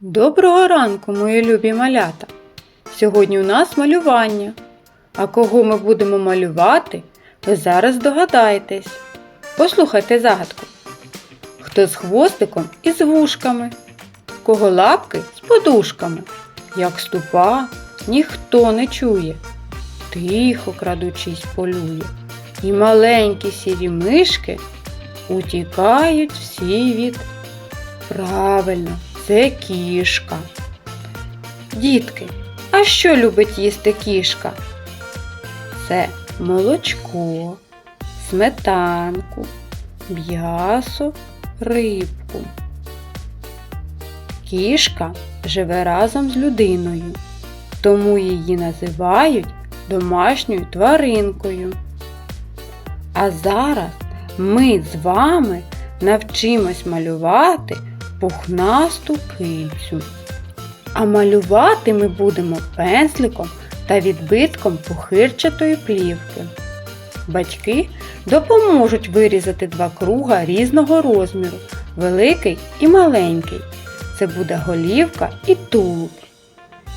Доброго ранку, мої любі малята! Сьогодні у нас малювання. А кого ми будемо малювати, ви зараз догадаєтесь. Послухайте загадку. Хто з хвостиком і з вушками, кого лапки з подушками, як ступа, ніхто не чує. Тихо, крадучись, полює. І маленькі сірі мишки утікають всі від Правильно, це кішка. Дітки, а що любить їсти кішка? Це молочко, сметанку, м'ясо, рибку. Кішка живе разом з людиною, тому її називають домашньою тваринкою. А зараз ми з вами навчимось малювати пухнасту кицю. А малювати ми будемо пензликом та відбитком пухирчатої плівки. Батьки допоможуть вирізати два круга різного розміру, великий і маленький. Це буде голівка і тулуб.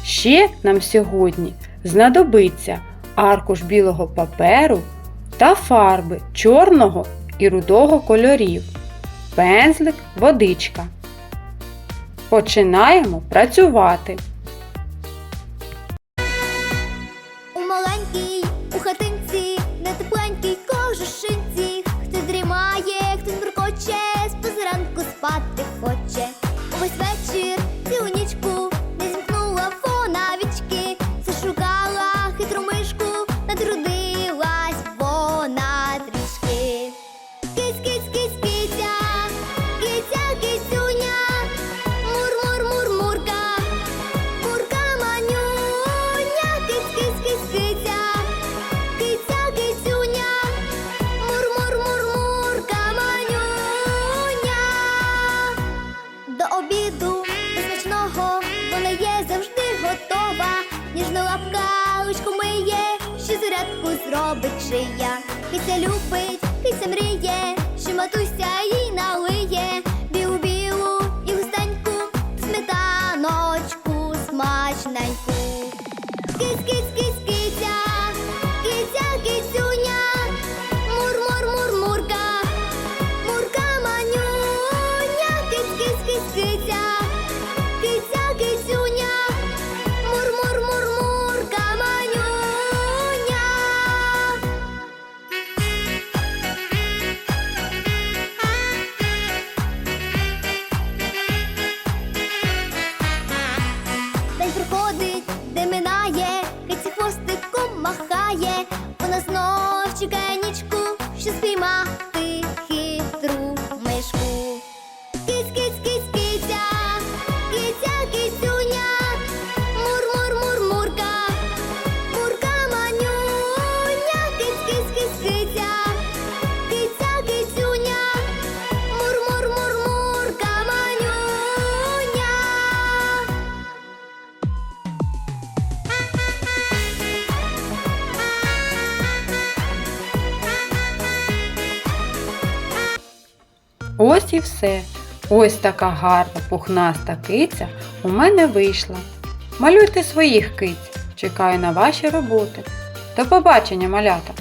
Ще нам сьогодні знадобиться аркуш білого паперу та фарби чорного і рудого кольорів, пензлик, водичка. Починаємо працювати. У маленькій, у хатинці, на тепленькій кожушинці. Хтось дрімає, хтось муркоче, з позаранку спати хоче. Увесь вечір, цілу нічку, не зімкнула фона вічки. Зашукала хитру мишку, натрудилась вона трішки. Кись, кись, кись, киця, зробить шия. Після любить, що Ось і все. Ось така гарна пухнаста киця у мене вийшла. Малюйте своїх киць. Чекаю на ваші роботи. До побачення, малята!